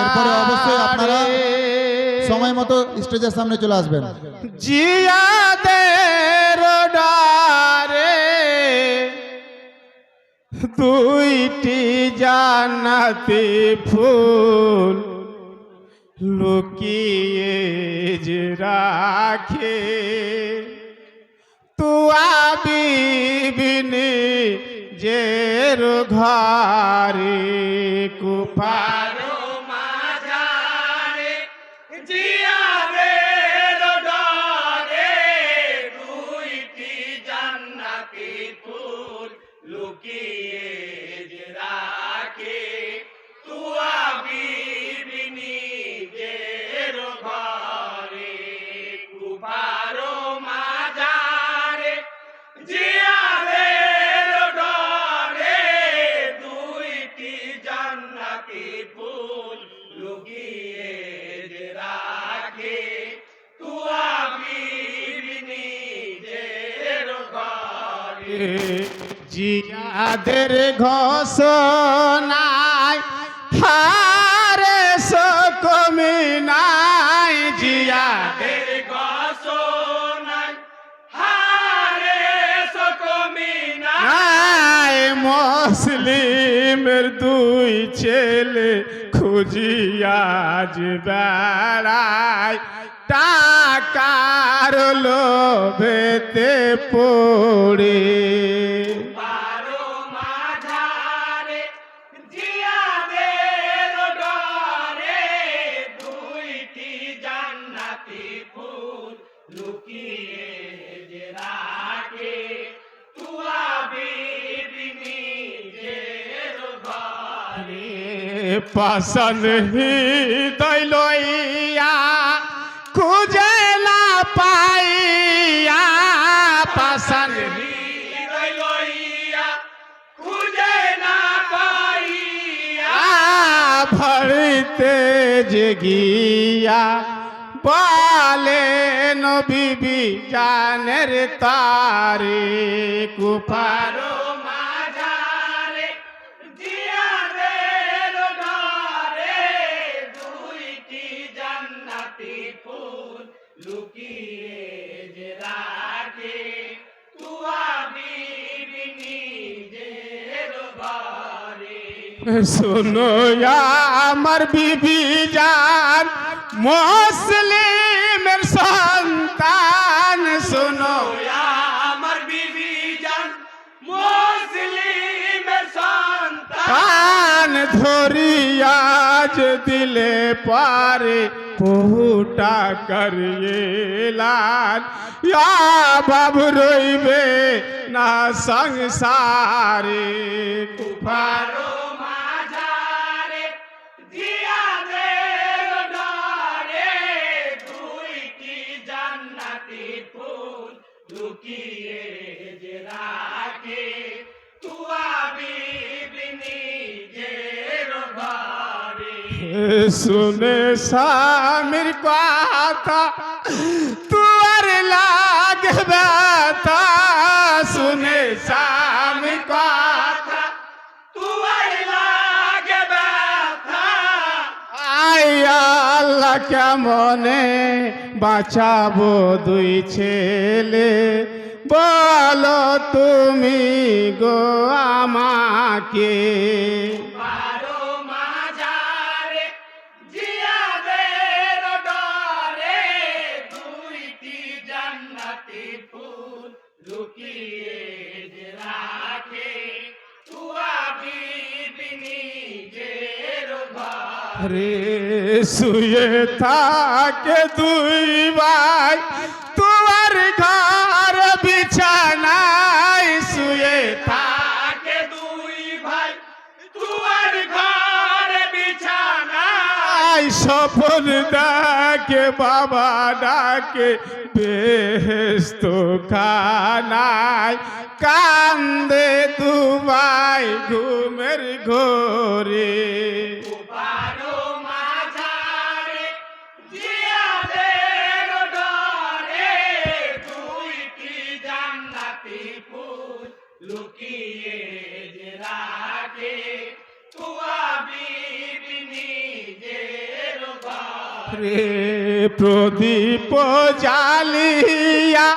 এরপরে অবশ্যই আপনারা সময় মতো স্টেজের সামনে চলে আসবেন। জিয়াদের ডারে দুইটি জানাতে ফুল লুকিয়ে যে রাখে। তুয়া বিবিনি যে ঘরে কুপারো লুকিয়ে জিয়াদের ঘোষণায় হারে সকমি নাই নাই। মুসলিমের দুই ছেলে খুঁজিয়াজ বেড়ায় টাকার লোভেতে পড়ে। পসন্দ হৃদয় লইয়া খুঁজে না পাইয়া পসন্দ হৃদয় লইয়া খুঁজে না পাইয়া, ভরতে যে গিয়া বলে নবীবি জানের তারে কুফারো ঘরে শোনো আমার বিবি জান মুসলিমের সন্তান শোনো আমার বিবি জান মুসলিমের সন্তান ধরিয়াজ দিলে পারে বহুটা করিয়ে লাল ইয়া বাবু রইবে না সংসারে কুফারো শুনে স্বামীর কথা তুয়ার লাগে ব্যথা। শুনে স্বামীর কথা তুয়ার লাগে ব্যথা। আল্লাহ, কেমনে বাঁচাবো দুই ছেলে? বলো তুমি গো আমাকে। ঘরে শুয়ে থাকে দুই ভাই, তোমার ঘর বিছানায় শুয়ে থাকে দুই ভাই, তোমার ঘর বিছানায়, স্বপন ডাকে বাবা ডাকে বেহেস্ত খানায় কান্দে দুবাই ঘুমের ঘোরে। লুকিয়ে যে রাখে? তুয়া বিবিনি যে রে প্রদীপ জালিয়া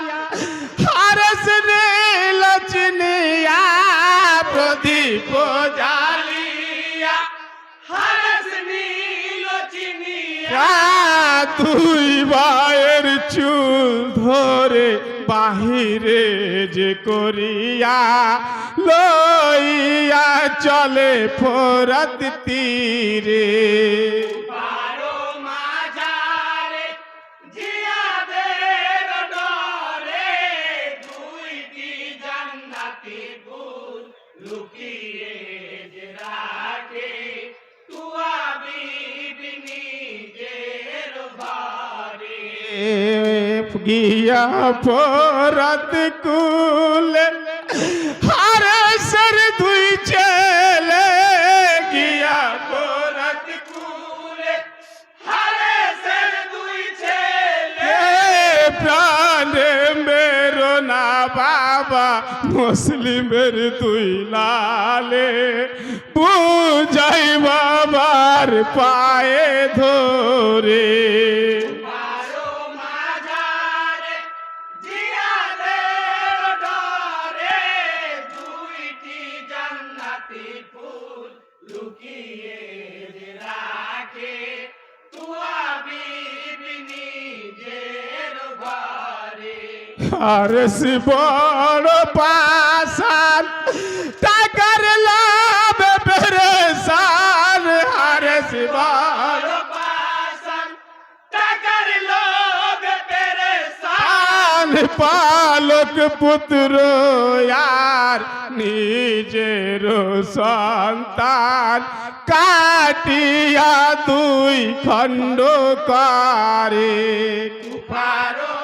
হারস নীল চিনিয়া, প্রদীপ তুই বায়ের চুল ধরে বাহিরে যে করিয়া লইয়া চলে ফোরত তীরে। গিয়া ফোরত কুলে, হারে সর দুই ছেলে গিয়া ফোরত কুলে, হারে সের দুই এ প্রাণে মেরো না বাবা, মুসলিমের তুই লালে। বুঝাই বাবার পায়ে ধরে। আর বড় পাশান টাকার লাভ পেরেসান হারেস বড় পাশান টাকার লোভ পেরেশান। পালক পুত্র আর নিজের সন্তান কাটিয়া দুই খণ্ড করে। বারো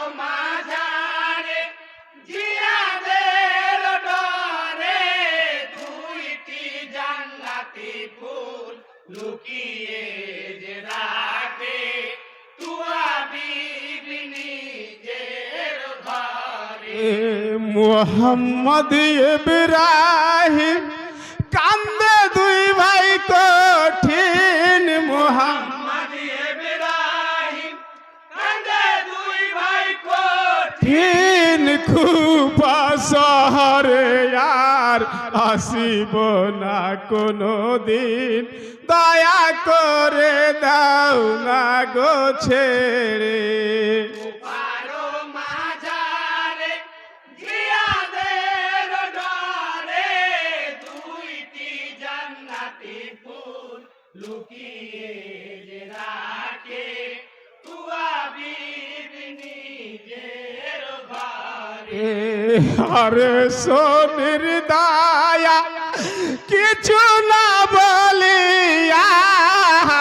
মোহাম্মদ ইব্রাহিম কান্দে দুই ভাই কঠিন মোহাম্মদ ইব্রাহিম কান্দে দুই ভাই কোটি দিন খুবা শহরে আর আসিব না কোনো দিন। দয়া করে দাও না গো ছেড়ে। আরে সোনির দায়া কিছু না বলিয়া।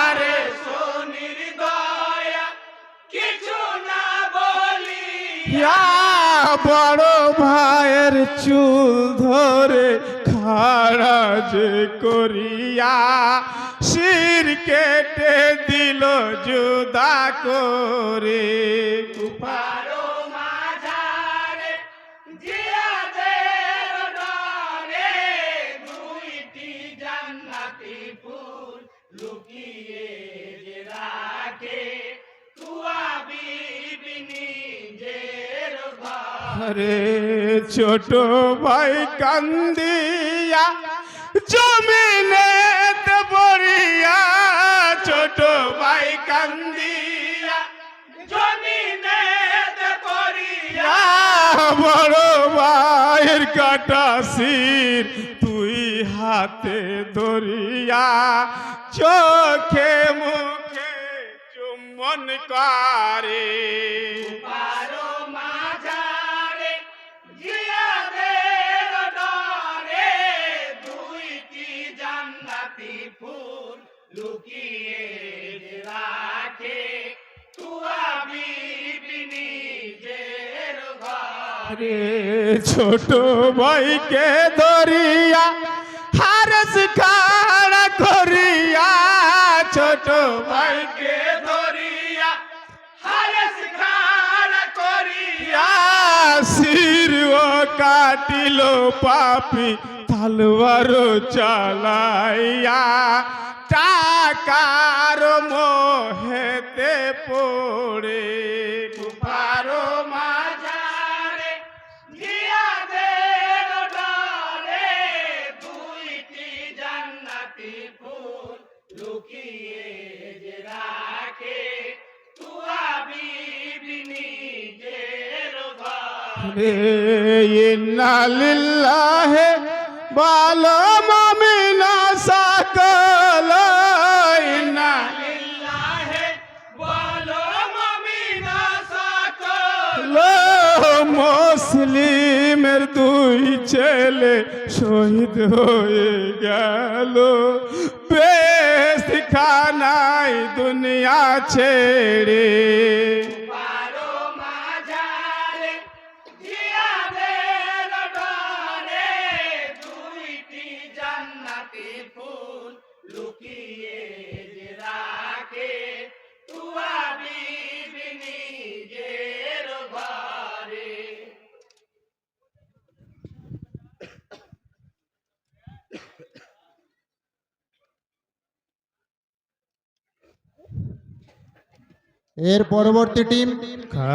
আরে সোনির দয়া কিছু না বলি ইয়া বড় ভাইয়ের চুল ধরে খাড়া যে করিয়া শির কেটে দিল জুদা করে। বারো আরে ছোট ভাই কান্দিয়া, জমিনে পড়িয়া ছোট ভাই কান্দিয়া বড় ভাইয়ের কাটা শির তুই হাতে ধরিয়া, চোখে মুখে চুম্বন করে। ঘর রে ছোট ভাইকে ধরিয়া হারস খাড়া করিয়া, ছোট ভাইকে ধরিয়া কাটিল পাপি তালবার চালাইয়া, টাকার মোহেতে পড়ে পারো ইন্নালিল্লাহে বালো মামিনা সকল ইন্না লিল্লাহে বলো মমিনা সকল। মুসলিমের দুই ছেলে শহীদ হয়ে গেল। বেশ খানাই দুনিয়া ছেড়ে এর পরবর্তী টিম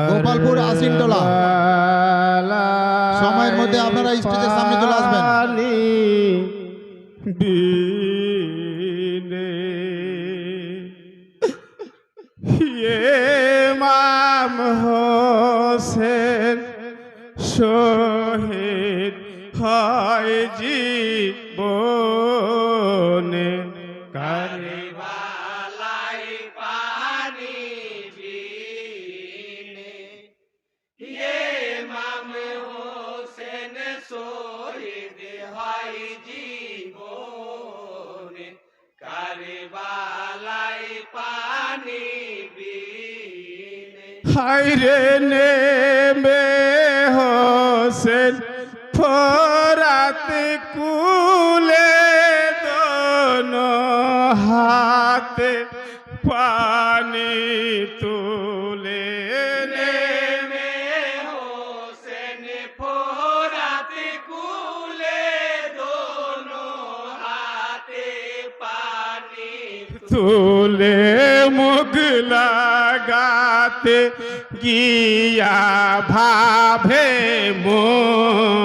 গোপালপুর আসিনটোলা সময়ের মধ্যে আপনারা স্টেজের সামনে চলে আসবেন। ইমাম হোসেন, শহীদ হয় জীবনে কারে হাইরে নেমে হোসেন, ফরাত কুলে দোনো হাতে পানি তুলে নেমে হোসেন, ফোরাত কুলে দোনো হাতে পানি তুলে, মুখ লাগাতে গিয়া ভাবে মনে।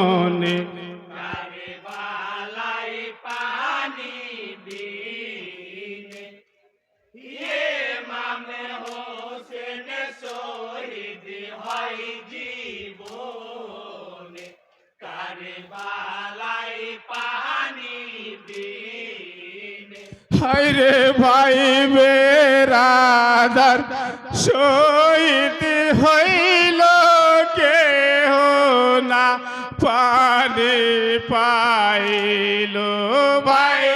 বেরাদার শহীদ হইল কেহ না পানি পাইল। ভাই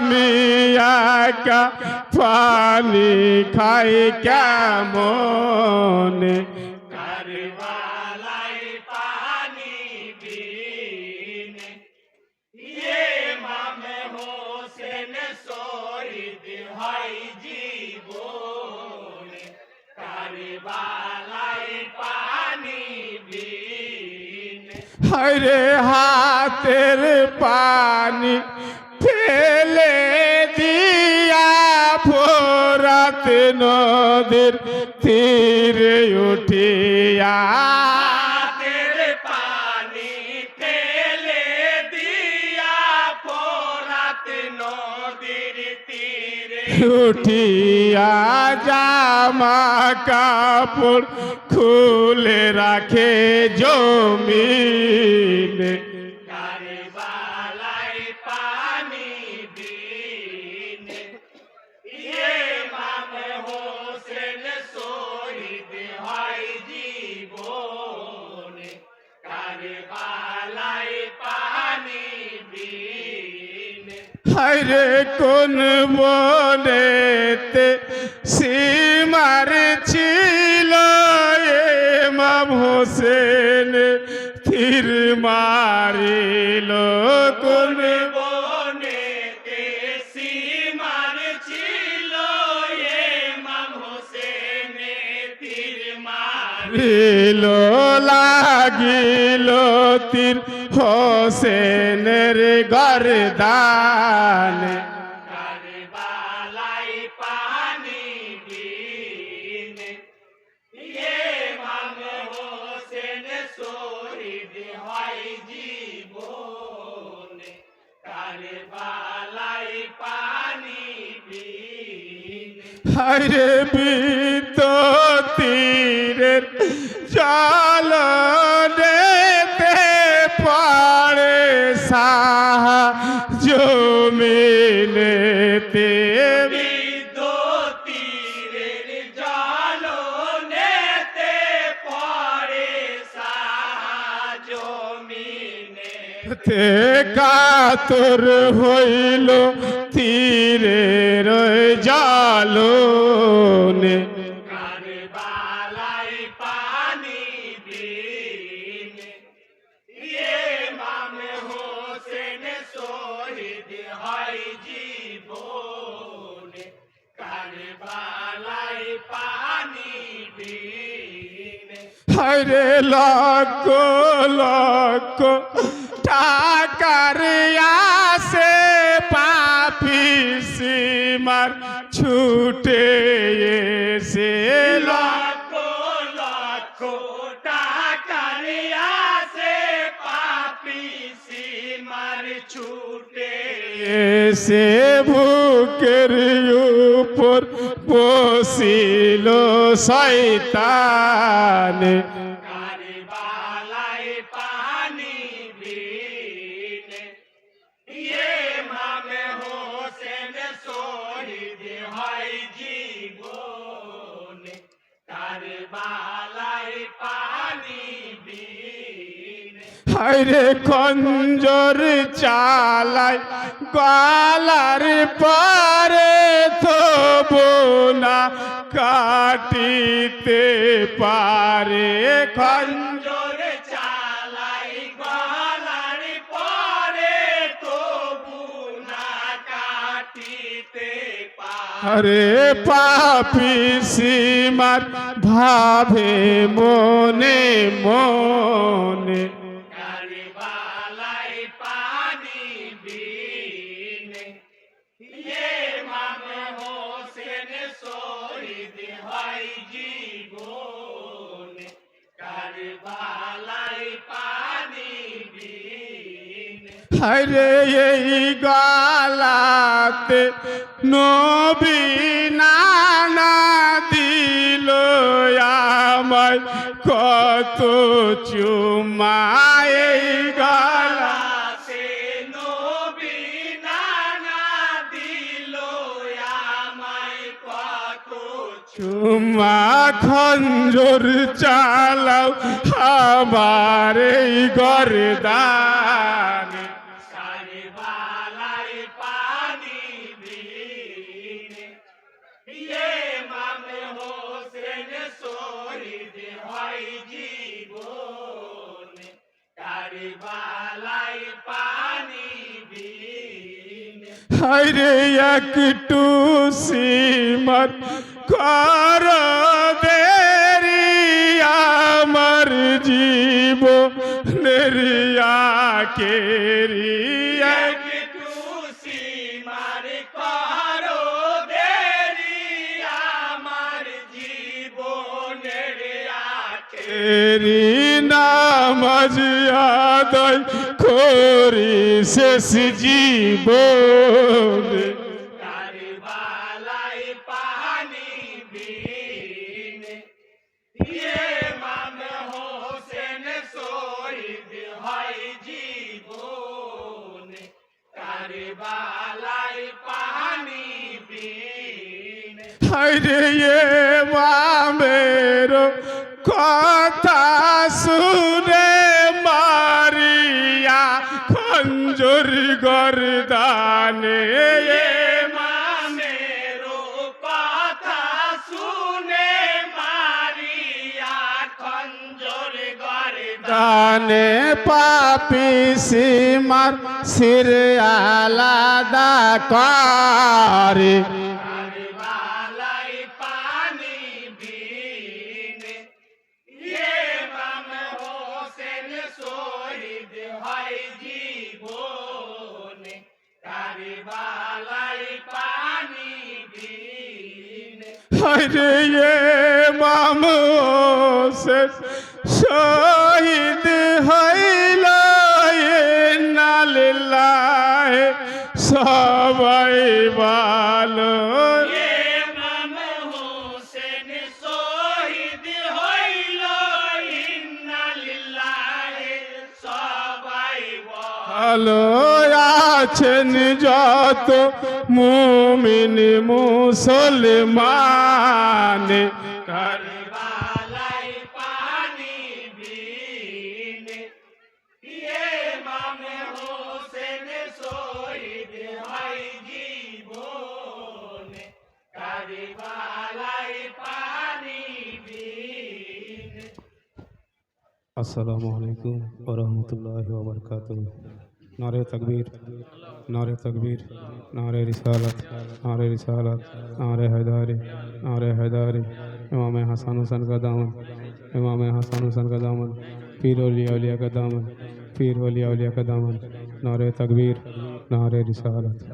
আমি একা পানি খাই কেমন? হরে হাতের পানি ফেলে দিয়া ফোরাত নদীর তীরে উঠিয়া উঠিয়া জামা কাপড় খুলে রাখে জমিনে। মারিল তুমি বনে সীমার ছিল? দিল লাগিল তীর হোসেনের গরদানে। হরে বিত তীরের জল দেতে পড়ে সাহা জমিনেতে কাতর হইল তীরের লক্ষ টাকার আসে পাপি সীমার ছুটে এসে লক্ষ লক্ষ টাকার আসে পাপি সীমার ছুটে এসে বুকের উপর বসিল শয়তানে। বিনে হরে কঞ্জর চালায়, গলার পারে থবো না, কাটিতে পারে খঞ্জ জোরে চালাই গলার পরে তবু না, কাটিতে পাপি সীমার ভাবে মনে মনে। হরে এই গালাতে নবী নানা দিল আমায়, কত চুমায় এই গালা চুমা খঞ্জর চালাও আমার এই গরদানে হরে একটু সীমার কর দেরি আমার জীব নেরিয়া কেরি হয় জীবনে। কারবালাই পানি বিনে। হরে এ মামের কথা শুনে গরে দানে পাপি সীমার সির আলাদা করে শহীদ হইল নালিল্লাহ সবাই ভালো। ভালো আছেন যত মুমিন মুসলমান। السلام علیکم ورحمۃ اللہ وبرکاتہ۔ نعرہ تکبیر نعرہ تکبیر نعر رسالت، نعرہ رسالت، نعرہ حیدار نعرہ حیدار امام حسن حسن کا دامن، امام حسن حسن کا دامن، پیر اولیاء اولیاء کا دامن، پیر اولیاء اولیاء کا دامن۔ نعرہ تکبیر، نعرہ رسالت۔